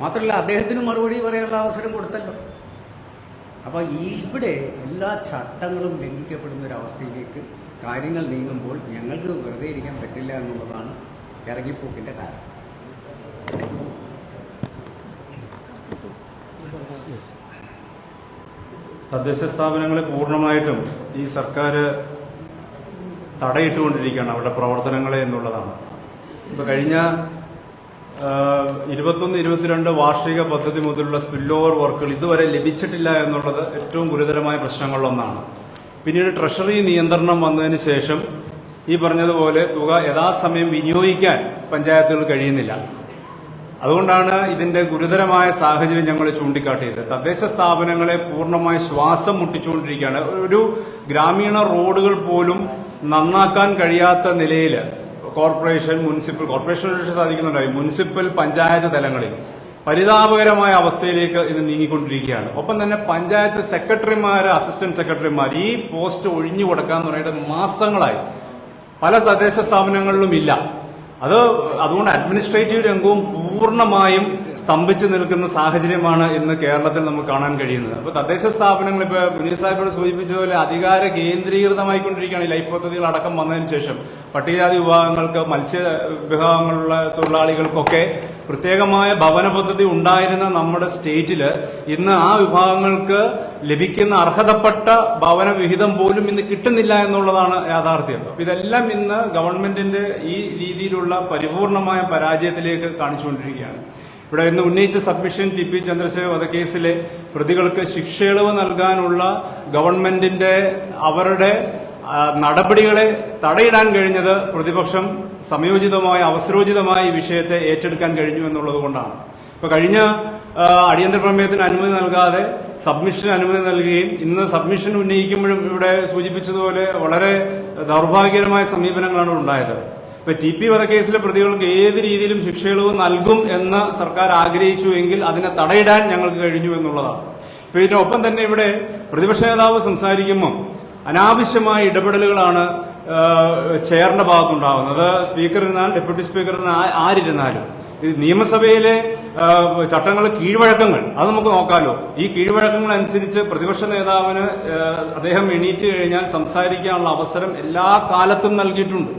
മാത്രമല്ല അദ്ദേഹത്തിന് മറുപടി പറയാനുള്ള അവസരം കൊടുത്തല്ലോ. അപ്പോൾ ഈ ഇവിടെ എല്ലാ ചട്ടങ്ങളും ലംഘിക്കപ്പെടുന്ന ഒരു അവസ്ഥയിലേക്ക് കാര്യങ്ങൾ നീങ്ങുമ്പോൾ ഞങ്ങൾക്ക് വെറുതെ ഇരിക്കാൻ പറ്റില്ല എന്നുള്ളതാണ് ഇറങ്ങിപ്പോക്കിന്റെ കാരണം. തദ്ദേശ സ്ഥാപനങ്ങളെ പൂർണമായിട്ടും ഈ സർക്കാർ തടയിട്ടുകൊണ്ടിരിക്കുകയാണ് അവരുടെ പ്രവർത്തനങ്ങളെ എന്നുള്ളതാണ്. ഇപ്പോൾ കഴിഞ്ഞ ഇരുപത്തൊന്ന് ഇരുപത്തിരണ്ട് വാർഷിക പദ്ധതി മുതലുള്ള സ്പിൽ ഓവർ വർക്കുകൾ ഇതുവരെ ലഭിച്ചിട്ടില്ല എന്നുള്ളത് ഏറ്റവും ഗുരുതരമായ പ്രശ്നങ്ങളിലൊന്നാണ്. പിന്നീട് ട്രഷറി നിയന്ത്രണം വന്നതിന് ശേഷം ഈ പറഞ്ഞതുപോലെ തുക യഥാസമയം വിനിയോഗിക്കാൻ പഞ്ചായത്തുകൾ കഴിയുന്നില്ല. അതുകൊണ്ടാണ് ഇതിന്റെ ഗുരുതരമായ സാഹചര്യം ഞങ്ങൾ ചൂണ്ടിക്കാട്ടിയത്. തദ്ദേശ സ്ഥാപനങ്ങളെ പൂർണമായി ശ്വാസം മുട്ടിച്ചുകൊണ്ടിരിക്കുകയാണ്. ഒരു ഗ്രാമീണ റോഡുകൾ പോലും നന്നാക്കാൻ കഴിയാത്ത നിലയിൽ കോർപ്പറേഷൻ മുനിസിപ്പൽ കോർപ്പറേഷൻ സാധിക്കുന്നുണ്ടായി. മുനിസിപ്പൽ പഞ്ചായത്ത് തലങ്ങളിൽ പരിതാപകരമായ അവസ്ഥയിലേക്ക് ഇത് നീങ്ങിക്കൊണ്ടിരിക്കുകയാണ്. ഒപ്പം തന്നെ പഞ്ചായത്ത് സെക്രട്ടറിമാർ അസിസ്റ്റന്റ് സെക്രട്ടറിമാർ ഈ പോസ്റ്റ് ഒഴിഞ്ഞു കൊടുക്കാന്ന് പറയുന്നത് മാസങ്ങളായി. പല തദ്ദേശ സ്ഥാപനങ്ങളിലും ഇല്ല. അത് അതുകൊണ്ട് അഡ്മിനിസ്ട്രേറ്റീവ് രംഗവും പൂർണമായും സ്തംഭിച്ചു നിൽക്കുന്ന സാഹചര്യമാണ് ഇന്ന് കേരളത്തിൽ നമുക്ക് കാണാൻ കഴിയുന്നത്. അപ്പൊ തദ്ദേശ സ്ഥാപനങ്ങൾ ഇപ്പൊ മുനീർ സാഹിബോട് സൂചിപ്പിച്ചതുപോലെ അധികാര കേന്ദ്രീകൃതമായിക്കൊണ്ടിരിക്കുകയാണ് ഈ ലൈഫ് പദ്ധതികൾ അടക്കം വന്നതിന് ശേഷം. പട്ടികജാതി വിഭാഗങ്ങൾക്ക് മത്സ്യ വിഭാഗങ്ങളുള്ള തൊഴിലാളികൾക്കൊക്കെ പ്രത്യേകമായ ഭവന പദ്ധതി ഉണ്ടായിരുന്ന നമ്മുടെ സ്റ്റേറ്റിൽ ഇന്ന് ആ വിഭാഗങ്ങൾക്ക് ലഭിക്കുന്ന അർഹതപ്പെട്ട ഭവന വിഹിതം പോലും ഇന്ന് കിട്ടുന്നില്ല എന്നുള്ളതാണ് യാഥാർത്ഥ്യം. അപ്പൊ ഇതെല്ലാം ഇന്ന് ഗവൺമെന്റിന്റെ ഈ രീതിയിലുള്ള പരിപൂർണമായ പരാജയത്തിലേക്ക് കാണിച്ചുകൊണ്ടിരിക്കുകയാണ്. ഇവിടെ ഇന്ന് ഉന്നയിച്ച സബ്മിഷൻ ടി പി ചന്ദ്രശേഖർ വധക്കേസിലെ പ്രതികൾക്ക് ശിക്ഷയിളവ് നൽകാനുള്ള ഗവൺമെന്റിന്റെ അവരുടെ നടപടികളെ തടയിടാൻ കഴിഞ്ഞത് പ്രതിപക്ഷം സമയോചിതമായ അവസരോചിതമായ ഈ വിഷയത്തെ ഏറ്റെടുക്കാൻ കഴിഞ്ഞു എന്നുള്ളത് കൊണ്ടാണ്. ഇപ്പൊ കഴിഞ്ഞ അടിയന്തര പ്രമേയത്തിന് അനുമതി നൽകാതെ സബ്മിഷൻ അനുമതി നൽകുകയും ഇന്ന് സബ്മിഷൻ ഉന്നയിക്കുമ്പോഴും ഇവിടെ സൂചിപ്പിച്ചതുപോലെ വളരെ ദൗർഭാഗ്യകരമായ സമീപനങ്ങളാണ് ഉണ്ടായത്. ഇപ്പൊ ടി പി വധക്കേസിലെ പ്രതികൾക്ക് ഏത് രീതിയിലും ശിക്ഷയിളവ് നൽകും എന്ന് സർക്കാർ ആഗ്രഹിച്ചു എങ്കിൽ അതിനെ തടയിടാൻ ഞങ്ങൾക്ക് കഴിഞ്ഞു എന്നുള്ളതാണ്. ഇപ്പൊ ഇതിനൊപ്പം തന്നെ ഇവിടെ പ്രതിപക്ഷ നേതാവ് സംസാരിക്കുമ്പോൾ അനാവശ്യമായ ഇടപെടലുകളാണ് ചെയറിന്റെ ഭാഗത്തുണ്ടാവുന്നത്. സ്പീക്കർ ഇരുന്നാലും ഡെപ്യൂട്ടി സ്പീക്കർ ഇരുന്നാലും ഈ നിയമസഭയിലെ ചട്ടങ്ങൾ കീഴ്വഴക്കങ്ങൾ. അത് നമുക്ക് നോക്കാലോ. ഈ കീഴ്വഴക്കങ്ങൾ അനുസരിച്ച് പ്രതിപക്ഷ നേതാവിന് അദ്ദേഹം എണീറ്റ് കഴിഞ്ഞാൽ സംസാരിക്കാനുള്ള അവസരം എല്ലാ കാലത്തും നൽകിയിട്ടുണ്ട്.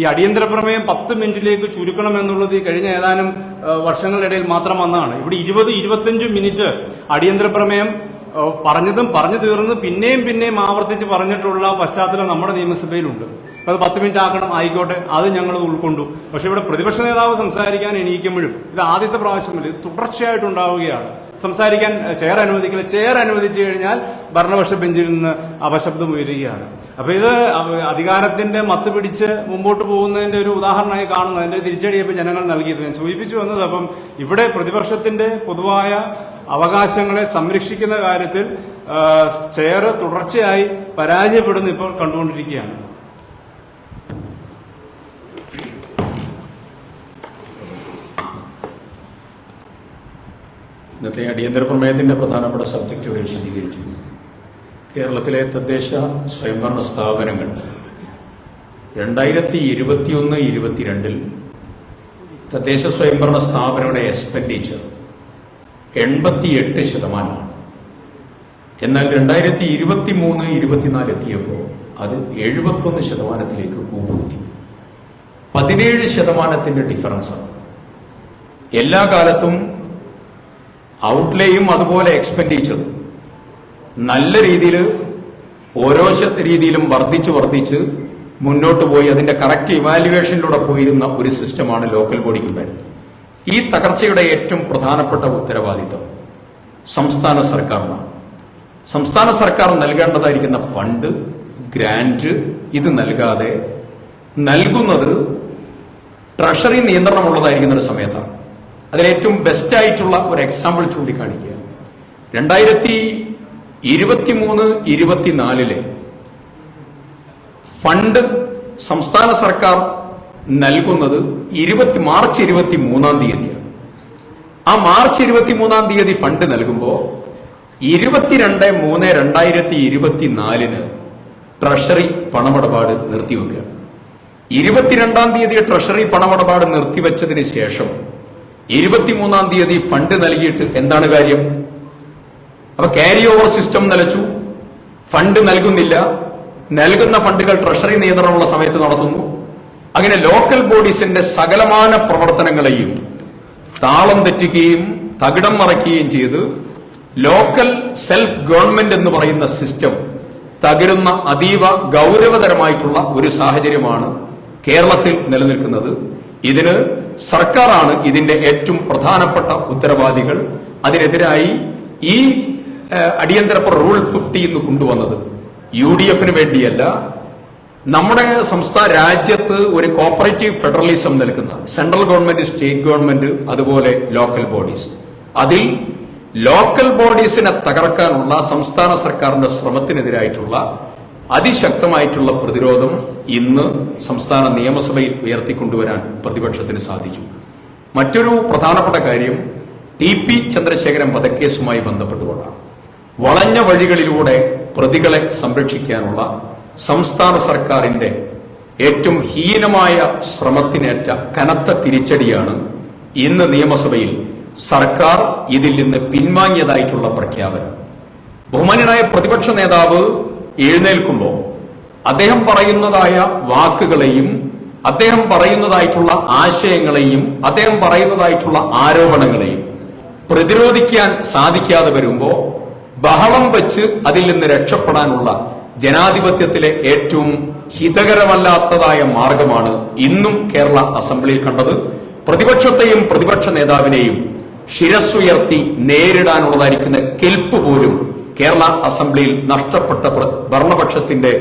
ഈ അടിയന്തര പ്രമേയം പത്ത് മിനിറ്റിലേക്ക് ചുരുക്കണം എന്നുള്ളത് ഈ കഴിഞ്ഞ ഏതാനും വർഷങ്ങളുടെ ഇടയിൽ മാത്രം വന്നതാണ്. ഇവിടെ ഇരുപത് ഇരുപത്തിയഞ്ച് മിനിറ്റ് അടിയന്തര പ്രമേയം പറഞ്ഞതും പറഞ്ഞു തീർന്ന് പിന്നെയും പിന്നെയും ആവർത്തിച്ച് പറഞ്ഞിട്ടുള്ള പശ്ചാത്തലം നമ്മുടെ നിയമസഭയിലുണ്ട്. അത് പത്ത് മിനിറ്റ് ആക്കണം ആയിക്കോട്ടെ അത് ഞങ്ങൾ ഉൾക്കൊണ്ടു. പക്ഷെ ഇവിടെ പ്രതിപക്ഷ നേതാവ് സംസാരിക്കാൻ എണീക്കുമ്പോഴും ഇത് ആദ്യത്തെ പ്രാവശ്യമല്ല ഇത് തുടർച്ചയായിട്ടുണ്ടാവുകയാണ്. സംസാരിക്കാൻ ചെയർ അനുവദിക്കില്ല. ചെയർ അനുവദിച്ചു കഴിഞ്ഞാൽ ഭരണപക്ഷ ബെഞ്ചിൽ നിന്ന് അപശബ്ദം ഉയരുകയാണ്. അപ്പൊ ഇത് അധികാരത്തിന്റെ മത്ത് പിടിച്ച് മുമ്പോട്ട് പോകുന്നതിന്റെ ഒരു ഉദാഹരണമായി കാണുന്നു. അതിന്റെ തിരിച്ചടിയപ്പ് ജനങ്ങൾ നൽകിയത്. ഞാൻ സൂചിപ്പിച്ചു വന്നത് അപ്പം ഇവിടെ പ്രതിപക്ഷത്തിന്റെ പൊതുവായ അവകാശങ്ങളെ സംരക്ഷിക്കുന്ന കാര്യത്തിൽ ചെയർ തുടർച്ചയായി പരാജയപ്പെടുന്നു ഇപ്പോൾ കണ്ടുകൊണ്ടിരിക്കുകയാണ്. ഇന്നത്തെ അടിയന്തര പ്രമേയത്തിന്റെ പ്രധാനപ്പെട്ട സബ്ജക്റ്റ് ഇവിടെ വിശദീകരിച്ചു കേരളത്തിലെ തദ്ദേശ സ്വയംഭരണ സ്ഥാപനങ്ങൾ രണ്ടായിരത്തി ഇരുപത്തിയൊന്ന് ഇരുപത്തിരണ്ടിൽ തദ്ദേശ സ്വയംഭരണ സ്ഥാപനങ്ങളുടെ എക്സ്പെൻഡിച്ചർ എൺപത്തിയെട്ട് ശതമാനമാണ്. എന്നാൽ രണ്ടായിരത്തി ഇരുപത്തി മൂന്ന് ഇരുപത്തിനാല് എത്തിയപ്പോൾ അത് എഴുപത്തൊന്ന് ശതമാനത്തിലേക്ക് കൂപ്പുകുത്തി. പതിനേഴ് ശതമാനത്തിന്റെ ഡിഫറൻസാണ് എല്ലാ കാലത്തും ഔട്ട്ലേയും അതുപോലെ എക്സ്പെൻഡിച്ചറും നല്ല രീതിയിൽ ഓരോ രീതിയിലും വർദ്ധിച്ച് വർദ്ധിച്ച് മുന്നോട്ട് പോയി അതിന്റെ കറക്റ്റ് ഇവാലുവേഷനിലൂടെ പോയിരുന്ന ഒരു സിസ്റ്റമാണ് ലോക്കൽ ബോഡിക്കുണ്ടായിരുന്നത് ഈ തകർച്ചയുടെ ഏറ്റവും പ്രധാനപ്പെട്ട ഉത്തരവാദിത്തം സംസ്ഥാന സർക്കാരിനാണ് സംസ്ഥാന സർക്കാർ നൽകേണ്ടതായിരിക്കുന്ന ഫണ്ട് ഗ്രാന്റ് ഇത് നൽകാതെ നൽകുന്നത് ട്രഷറി നിയന്ത്രണമുള്ളതായിരിക്കുന്ന ഒരു സമയത്താണ്. അതിലേറ്റവും ബെസ്റ്റായിട്ടുള്ള ഒരു എക്സാമ്പിൾ ചൂണ്ടിക്കാണിക്കുക. രണ്ടായിരത്തി ഇരുപത്തിമൂന്ന് ഇരുപത്തിനാലിലെ ഫണ്ട് സംസ്ഥാന സർക്കാർ നൽകുന്നത് ഇരുപത്തി മാർച്ച് ഇരുപത്തി മൂന്നാം തീയതിയാണ്. ആ മാർച്ച് ഇരുപത്തി മൂന്നാം തീയതി ഫണ്ട് നൽകുമ്പോൾ ഇരുപത്തിരണ്ട് മൂന്ന് രണ്ടായിരത്തി ഇരുപത്തിനാലിന് ട്രഷറി പണമിടപാട് നിർത്തിവെക്കുകയാണ് ഇരുപത്തിരണ്ടാം തീയതി ട്രഷറി പണമിടപാട് നിർത്തിവെച്ചതിന് ശേഷം ഇരുപത്തിമൂന്നാം തീയതി ഫണ്ട് നൽകിയിട്ട് എന്താണ് കാര്യം? അപ്പൊ ക്യാരി ഓവർ സിസ്റ്റം നിലച്ചു. ഫണ്ട് നൽകുന്നില്ല. നൽകുന്ന ഫണ്ടുകൾ ട്രഷറി നിയന്ത്രണമുള്ള സമയത്ത് നടത്തുന്നു. അങ്ങനെ ലോക്കൽ ബോഡീസിന്റെ സകലമാന പ്രവർത്തനങ്ങളെയും താളം തെറ്റിക്കുകയും തകിടം മറയ്ക്കുകയും ചെയ്ത് ലോക്കൽ സെൽഫ് ഗവൺമെന്റ് എന്ന് പറയുന്ന സിസ്റ്റം തകരുന്ന അതീവ ഗൗരവതരമായിട്ടുള്ള ഒരു സാഹചര്യമാണ് കേരളത്തിൽ നിലനിൽക്കുന്നത്. ഇതിന് സർക്കാരാണ് ഇതിന്റെ ഏറ്റവും പ്രധാനപ്പെട്ട ഉത്തരവാദികൾ. അതിനെതിരായി ഈ അടിയന്തര റൂൾ ഫിഫ്റ്റി എന്ന് കൊണ്ടുവന്നത് യു ഡി എഫിന് വേണ്ടിയല്ല. നമ്മുടെ സംസ്ഥാന രാജ്യത്ത് ഒരു കോപ്പറേറ്റീവ് ഫെഡറലിസം നൽകുന്ന സെൻട്രൽ ഗവൺമെന്റ് സ്റ്റേറ്റ് ഗവൺമെന്റ് അതുപോലെ ലോക്കൽ ബോഡീസ്. അതിൽ ലോക്കൽ ബോഡീസിനെ തകർക്കാനുള്ള സംസ്ഥാന സർക്കാരിന്റെ ശ്രമത്തിനെതിരായിട്ടുള്ള അതിശക്തമായിട്ടുള്ള പ്രതിരോധം ഇന്ന് സംസ്ഥാന നിയമസഭയിൽ ഉയർത്തിക്കൊണ്ടുവരാൻ പ്രതിപക്ഷത്തിന് സാധിച്ചു. മറ്റൊരു പ്രധാനപ്പെട്ട കാര്യം ടി പി ചന്ദ്രശേഖരൻ വധക്കേസുമായി ബന്ധപ്പെട്ടുകൊണ്ടാണ്. വളഞ്ഞ വഴികളിലൂടെ പ്രതികളെ സംരക്ഷിക്കാനുള്ള സംസ്ഥാന സർക്കാരിന്റെ ഏറ്റവും ഹീനമായ ശ്രമത്തിനേറ്റ കനത്ത തിരിച്ചടിയാണ് ഇന്ന് നിയമസഭയിൽ സർക്കാർ ഇതിൽ നിന്ന് പിൻവാങ്ങിയതായിട്ടുള്ള പ്രഖ്യാപനം. ബഹുമാന്യനായ പ്രതിപക്ഷ നേതാവ് എഴുന്നേൽക്കുമ്പോൾ അദ്ദേഹം പറയുന്നതായ വാക്കുകളെയും അദ്ദേഹം പറയുന്നതായിട്ടുള്ള ആശയങ്ങളെയും അദ്ദേഹം പറയുന്നതായിട്ടുള്ള ആരോപണങ്ങളെയും പ്രതിരോധിക്കാൻ സാധിക്കാതെ വരുമ്പോൾ ബഹളം വെച്ച് അതിൽ നിന്ന് രക്ഷപ്പെടാനുള്ള ജനാധിപത്യത്തിലെ ഏറ്റവും ഹിതകരമല്ലാത്തതായ മാർഗമാണ് ഇന്നും കേരള അസംബ്ലിയിൽ കണ്ടത്. പ്രതിപക്ഷത്തെയും പ്രതിപക്ഷ നേതാവിനെയും ശിരസ്സുയർത്തി നേരിടാനുള്ളതായിരിക്കുന്ന കെൽപ്പ് പോലും കേരള അസംബ്ലിയിൽ നഷ്ടപ്പെട്ട ഭരണപക്ഷത്തിന്റെ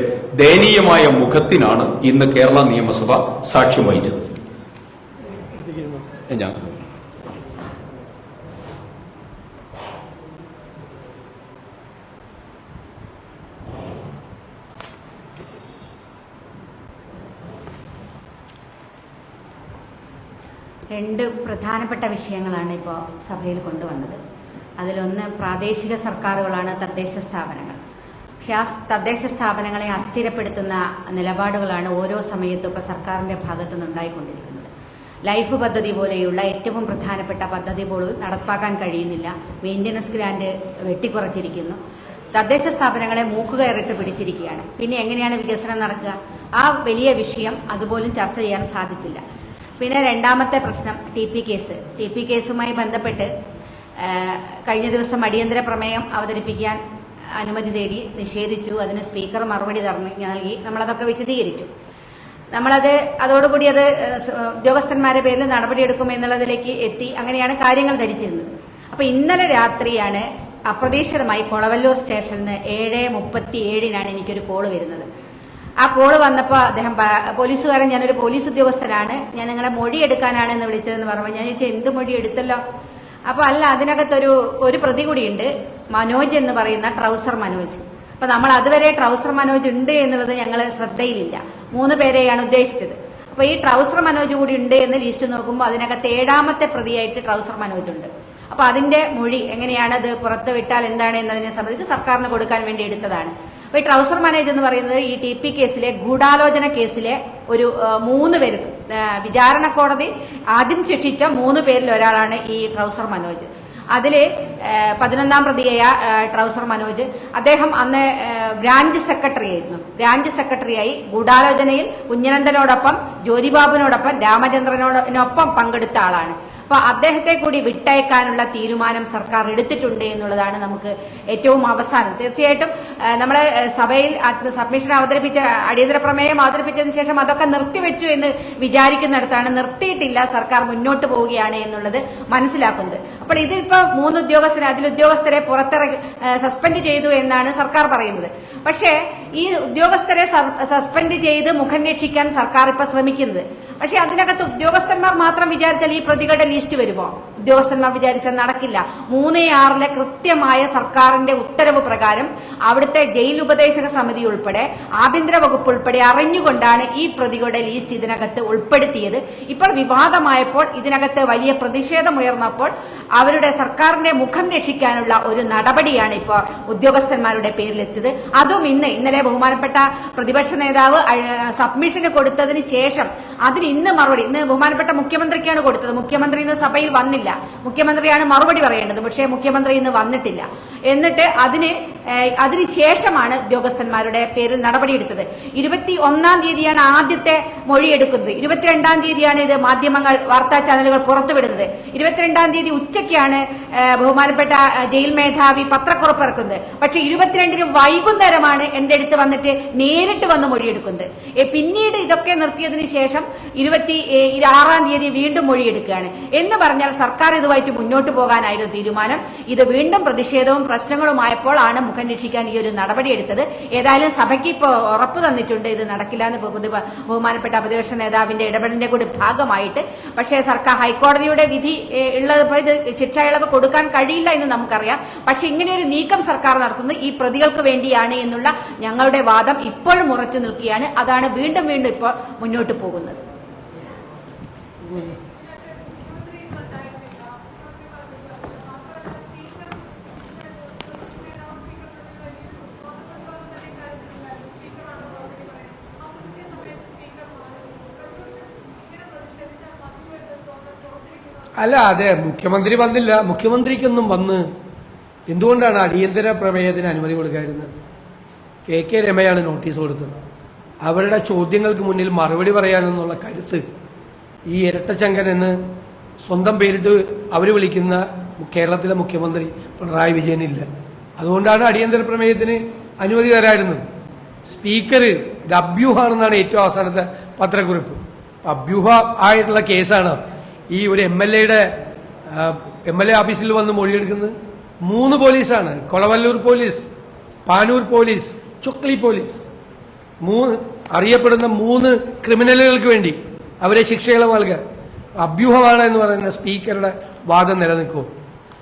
ദയനീയമായ മുഖത്തിനാണ് ഇന്ന് കേരള നിയമസഭ സാക്ഷ്യം വഹിച്ചത്. രണ്ട് പ്രധാനപ്പെട്ട വിഷയങ്ങളാണ് ഇപ്പോൾ സഭയിൽ കൊണ്ടുവന്നത്. അതിലൊന്ന് പ്രാദേശിക സർക്കാരുകളാണ് തദ്ദേശ സ്ഥാപനങ്ങൾ. പക്ഷേ ആ തദ്ദേശ സ്ഥാപനങ്ങളെ അസ്ഥിരപ്പെടുത്തുന്ന നിലപാടുകളാണ് ഓരോ സമയത്തും ഇപ്പോൾ സർക്കാരിന്റെ ഭാഗത്തു നിന്നുണ്ടായിക്കൊണ്ടിരിക്കുന്നത് ലൈഫ് പദ്ധതി പോലെയുള്ള ഏറ്റവും പ്രധാനപ്പെട്ട പദ്ധതി പോലും നടപ്പാക്കാൻ കഴിയുന്നില്ല. മെയിന്റനൻസ് ഗ്രാൻഡ് വെട്ടിക്കുറച്ചിരിക്കുന്നു. തദ്ദേശ സ്ഥാപനങ്ങളെ മൂക്കുകയറിട്ട് പിടിച്ചിരിക്കുകയാണ്. പിന്നെ എങ്ങനെയാണ് വികസനം നടക്കുക? ആ വലിയ വിഷയം അതുപോലും ചർച്ച ചെയ്യാൻ സാധിച്ചില്ല. പിന്നെ രണ്ടാമത്തെ പ്രശ്നം T P case. T P കേസുമായി ബന്ധപ്പെട്ട് കഴിഞ്ഞ ദിവസം അടിയന്തര പ്രമേയം അവതരിപ്പിക്കാൻ അനുമതി തേടി നിഷേധിച്ചു. അതിന് സ്പീക്കർ മറുപടി നൽകി. നമ്മളതൊക്കെ വിശദീകരിച്ചു. നമ്മളത് അതോടുകൂടി അത് ഉദ്യോഗസ്ഥന്മാരെ പേരിൽ നടപടിയെടുക്കും എന്നുള്ളതിലേക്ക് എത്തി. അങ്ങനെയാണ് കാര്യങ്ങൾ ധരിച്ചിരുന്നത്. അപ്പൊ ഇന്നലെ രാത്രിയാണ് അപ്രതീക്ഷിതമായി കൊളവല്ലൂർ സ്റ്റേഷനിൽ നിന്ന് ഏഴ് മുപ്പത്തി ഏഴിനാണ് എനിക്കൊരു കോൾ വരുന്നത്. ആ കോൾ വന്നപ്പോൾ അദ്ദേഹം പോലീസുകാരൻ ഞാനൊരു പോലീസ് ഉദ്യോഗസ്ഥനാണ് ഞാൻ നിങ്ങളെ മൊഴി എടുക്കാനാണ് എന്ന് വിളിച്ചതെന്ന് പറഞ്ഞു. ഞാൻ ചോദിച്ചാൽ എന്ത് മൊഴി എടുത്തല്ലോ? അപ്പൊ അല്ല അതിനകത്തൊരു ഒരു പ്രതി കൂടിയുണ്ട്. മനോജ് എന്ന് പറയുന്ന ട്രൗസർ മനോജ്. അപ്പൊ നമ്മൾ അതുവരെ ട്രൗസർ മനോജ് ഉണ്ട് എന്നുള്ളത് ഞങ്ങൾ ശ്രദ്ധയിലില്ല. മൂന്ന് പേരെയാണ് ഉദ്ദേശിച്ചത്. അപ്പൊ ഈ ട്രൗസർ മനോജ് കൂടി ഉണ്ട് എന്ന് ലിസ്റ്റ് നോക്കുമ്പോൾ അതിനകത്ത് ഏഴാമത്തെ പ്രതിയായിട്ട് ട്രൗസർ മനോജ് ഉണ്ട്. അപ്പൊ അതിന്റെ മൊഴി എങ്ങനെയാണ് അത് പുറത്ത് വിട്ടാൽ എന്താണ് എന്നതിനെ സംബന്ധിച്ച് സർക്കാരിന് കൊടുക്കാൻ വേണ്ടി എടുത്തതാണ്. അപ്പൊ ഈ ട്രൗസർ മാനേജ് എന്ന് പറയുന്നത് ഈ ടി പി കേസിലെ ഗൂഢാലോചന കേസിലെ ഒരു മൂന്ന് പേര് വിചാരണ കോടതി ആദ്യം ശിക്ഷിച്ച മൂന്ന് പേരിൽ ഒരാളാണ് ഈ ട്രൗസർ മനോജ്. അതിൽ ആ, പതിനൊന്നാം പ്രതിയായ ട്രൗസർ മനോജ്. അദ്ദേഹം അന്ന് ബ്രാഞ്ച് സെക്രട്ടറി ആയിരുന്നു. ബ്രാഞ്ച് സെക്രട്ടറിയായി ഗൂഢാലോചനയിൽ കുഞ്ഞനന്ദനോടൊപ്പം ജ്യോതിബാബുവിനോടൊപ്പം രാമചന്ദ്രനോടൊപ്പം പങ്കെടുത്ത ആളാണ്. അപ്പൊ അദ്ദേഹത്തെ കൂടി വിട്ടയക്കാനുള്ള തീരുമാനം സർക്കാർ എടുത്തിട്ടുണ്ട് എന്നുള്ളതാണ് നമുക്ക് ഏറ്റവും അവസാനം. തീർച്ചയായിട്ടും നമ്മളെ സഭയിൽ സബ്മിഷൻ അവതരിപ്പിച്ച അടിയന്തര പ്രമേയം അവതരിപ്പിച്ചതിന് ശേഷം അതൊക്കെ നിർത്തിവെച്ചു എന്ന് വിചാരിക്കുന്നിടത്താണ് നിർത്തിയിട്ടില്ല സർക്കാർ മുന്നോട്ട് പോവുകയാണ് എന്നുള്ളത് മനസ്സിലാക്കുന്നത്. അപ്പോൾ ഇതിപ്പോ മൂന്ന് ഉദ്യോഗസ്ഥരെ അതിൽ ഉദ്യോഗസ്ഥരെ പുറത്തിറക്കി സസ്പെൻഡ് ചെയ്തു എന്നാണ് സർക്കാർ പറയുന്നത്. പക്ഷേ ഈ ഉദ്യോഗസ്ഥരെ സസ്പെൻഡ് ചെയ്ത് മുഖം രക്ഷിക്കാൻ സർക്കാർ ഇപ്പൊ ശ്രമിക്കുന്നത്. പക്ഷെ അതിനകത്ത് ഉദ്യോഗസ്ഥന്മാർ മാത്രം വിചാരിച്ചാൽ ഈ പ്രതികളുടെ ലിസ്റ്റ് വരുമോ? ഉദ്യോഗസ്ഥന്മാർ വിചാരിച്ചാൽ നടക്കില്ല. മൂന്നേ ആറിലെ കൃത്യമായ സർക്കാരിന്റെ ഉത്തരവ് പ്രകാരം അവിടുത്തെ ജയിൽ ഉപദേശക സമിതി ഉൾപ്പെടെ ആഭ്യന്തര വകുപ്പ് ഉൾപ്പെടെ അറിഞ്ഞുകൊണ്ടാണ് ഈ പ്രതികളുടെ ലിസ്റ്റ് ഇതിനകത്ത് ഉൾപ്പെടുത്തിയത്. ഇപ്പോൾ വിവാദമായപ്പോൾ ഇതിനകത്ത് വലിയ പ്രതിഷേധമുയർന്നപ്പോൾ അവരുടെ സർക്കാരിന്റെ മുഖം രക്ഷിക്കാനുള്ള ഒരു നടപടിയാണ് ഇപ്പോൾ ഉദ്യോഗസ്ഥന്മാരുടെ പേരിലെത്തിയത്. അതും ഇന്ന് ഇന്നലെ ബഹുമാനപ്പെട്ട പ്രതിപക്ഷ നേതാവ് സബ്മിഷന് കൊടുത്തതിന് ശേഷം അതിന് ഇന്ന് മറുപടി ഇന്ന് ബഹുമാനപ്പെട്ട മുഖ്യമന്ത്രിക്കാണ് കൊടുത്തത്. മുഖ്യമന്ത്രി ഇന്ന് സഭയിൽ വന്നില്ല. മുഖ്യമന്ത്രിയാണ് മറുപടി പറയേണ്ടത്. പക്ഷേ മുഖ്യമന്ത്രി ഇന്ന് വന്നിട്ടില്ല. എന്നിട്ട് അതിന് ഏഹ്, അതിന് ശേഷമാണ് ഉദ്യോഗസ്ഥന്മാരുടെ പേരിൽ നടപടിയെടുത്തത്. ഇരുപത്തി ഒന്നാം തീയതിയാണ് ആദ്യത്തെ മൊഴിയെടുക്കുന്നത്. ഇരുപത്തിരണ്ടാം തീയതിയാണ് ഇത് മാധ്യമങ്ങൾ വാർത്താ ചാനലുകൾ പുറത്തുവിടുന്നത്. ഇരുപത്തിരണ്ടാം തീയതി ഉച്ചയ്ക്കാണ് ബഹുമാനപ്പെട്ട ജയിൽ മേധാവി പത്രക്കുറപ്പ് ഇറക്കുന്നത്. പക്ഷെ ഇരുപത്തിരണ്ടിന് വൈകുന്നേരമാണ് എന്റെ അടുത്ത് വന്നിട്ട് നേരിട്ട് വന്ന് മൊഴിയെടുക്കുന്നത്. പിന്നീട് ഇതൊക്കെ നിർത്തിയതിന് ശേഷം ഇരുപത്തി ആറാം തീയതി വീണ്ടും മൊഴിയെടുക്കുകയാണ്. എന്ന് പറഞ്ഞാൽ സർക്കാർ ഇതുമായിട്ട് മുന്നോട്ട് പോകാനായിരുന്നു തീരുമാനം. ഇത് വീണ്ടും പ്രതിഷേധവും പ്രശ്നങ്ങളുമായപ്പോൾ ആണ് മുഖന്വേഷിക്കാൻ ഈ ഒരു നടപടി എടുത്തത്. ഏതായാലും സഭയ്ക്ക് ഇപ്പോൾ ഉറപ്പ് തന്നിട്ടുണ്ട് ഇത് നടക്കില്ല എന്ന് ബഹുമാനപ്പെട്ട പ്രതിപക്ഷ നേതാവിന്റെ ഇടപെടലിന്റെ കൂടി ഭാഗമായിട്ട്. പക്ഷേ സർക്കാർ ഹൈക്കോടതിയുടെ വിധി ഉള്ളത് ഇത് ശിക്ഷ ഇളവ് കൊടുക്കാൻ കഴിയില്ല എന്ന് നമുക്കറിയാം. പക്ഷെ ഇങ്ങനെ ഒരു നീക്കം സർക്കാർ നടത്തുന്നത് ഈ പ്രതികൾക്ക് വേണ്ടിയാണ് എന്നുള്ള ഞങ്ങളുടെ വാദം ഇപ്പോഴും ഉറച്ചു നിൽക്കുകയാണ്. അതാണ് വീണ്ടും വീണ്ടും ഇപ്പോൾ മുന്നോട്ട് പോകുന്നത്. അല്ല അതെ മുഖ്യമന്ത്രി വന്നില്ല. മുഖ്യമന്ത്രിക്കൊന്നും വന്ന് എന്തുകൊണ്ടാണ് അടിയന്തര പ്രമേയത്തിന് അനുമതി കൊടുക്കാതിരുന്നത്? കെ കെ രമയാണ് നോട്ടീസ് കൊടുത്തത്. അവരുടെ ചോദ്യങ്ങൾക്ക് മുന്നിൽ മറുപടി പറയാനെന്നുള്ള കരുത്ത് ഈ ഇരട്ടച്ചങ്കൻ എന്ന് സ്വന്തം പേരിട്ട് അവർ വിളിക്കുന്ന കേരളത്തിലെ മുഖ്യമന്ത്രി പിണറായി വിജയനില്ല അതുകൊണ്ടാണ് അടിയന്തര പ്രമേയത്തിന് അനുമതി തരായിരുന്നത് സ്പീക്കർ ഇത് എന്നാണ് ഏറ്റവും അവസാനത്തെ പത്രക്കുറിപ്പ്. അബ്യൂഹ ആയിട്ടുള്ള കേസാണ് ഈ ഒരു എം എൽ എയുടെ എം എൽ എ ഓഫീസിൽ വന്ന് മൊഴിയെടുക്കുന്നത് മൂന്ന് പോലീസാണ്. Kolavallur police Panoor police Chokli police. മൂന്ന് അറിയപ്പെടുന്ന മൂന്ന് ക്രിമിനലുകൾക്ക് വേണ്ടി അവരെ ശിക്ഷയിളം നൽകുക അഭ്യൂഹമാണ് എന്ന് പറയുന്ന സ്പീക്കറുടെ വാദം നിലനിൽക്കും.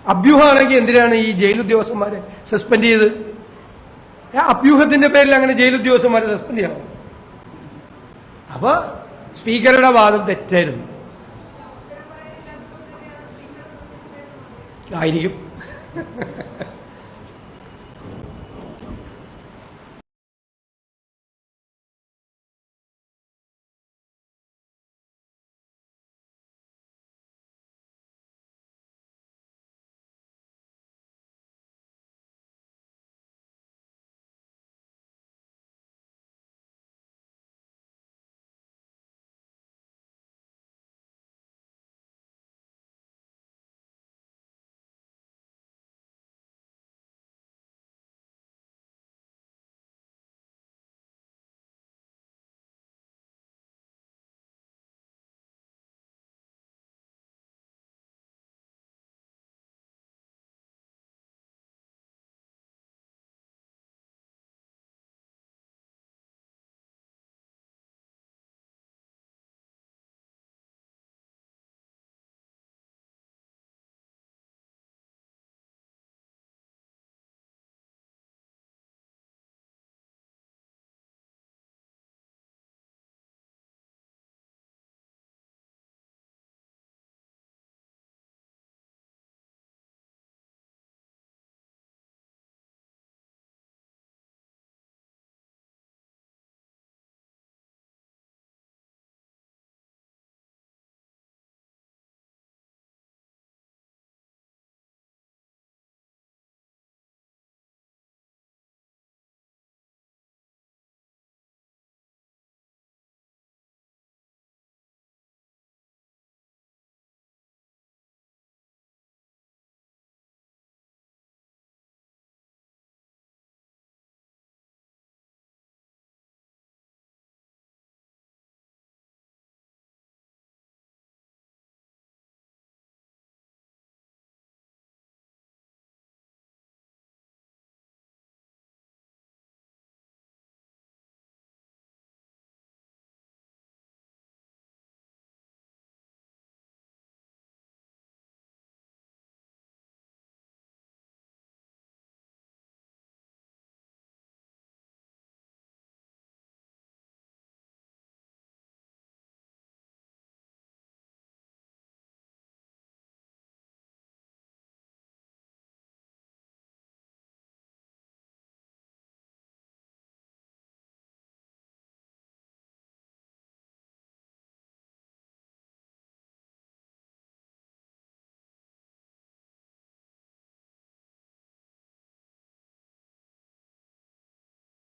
അഭ്യൂഹമാണെങ്കിൽ എന്തിനാണ് ഈ ജയിൽ ഉദ്യോഗസ്ഥന്മാരെ സസ്പെൻഡ് ചെയ്ത്? അഭ്യൂഹത്തിന്റെ പേരിൽ അങ്ങനെ ജയിൽ ഉദ്യോഗസ്ഥന്മാരെ സസ്പെൻഡ് ചെയ്യണം. അപ്പൊ സ്പീക്കറുടെ വാദം തെറ്റായിരുന്നു. ആയിരിക്കും.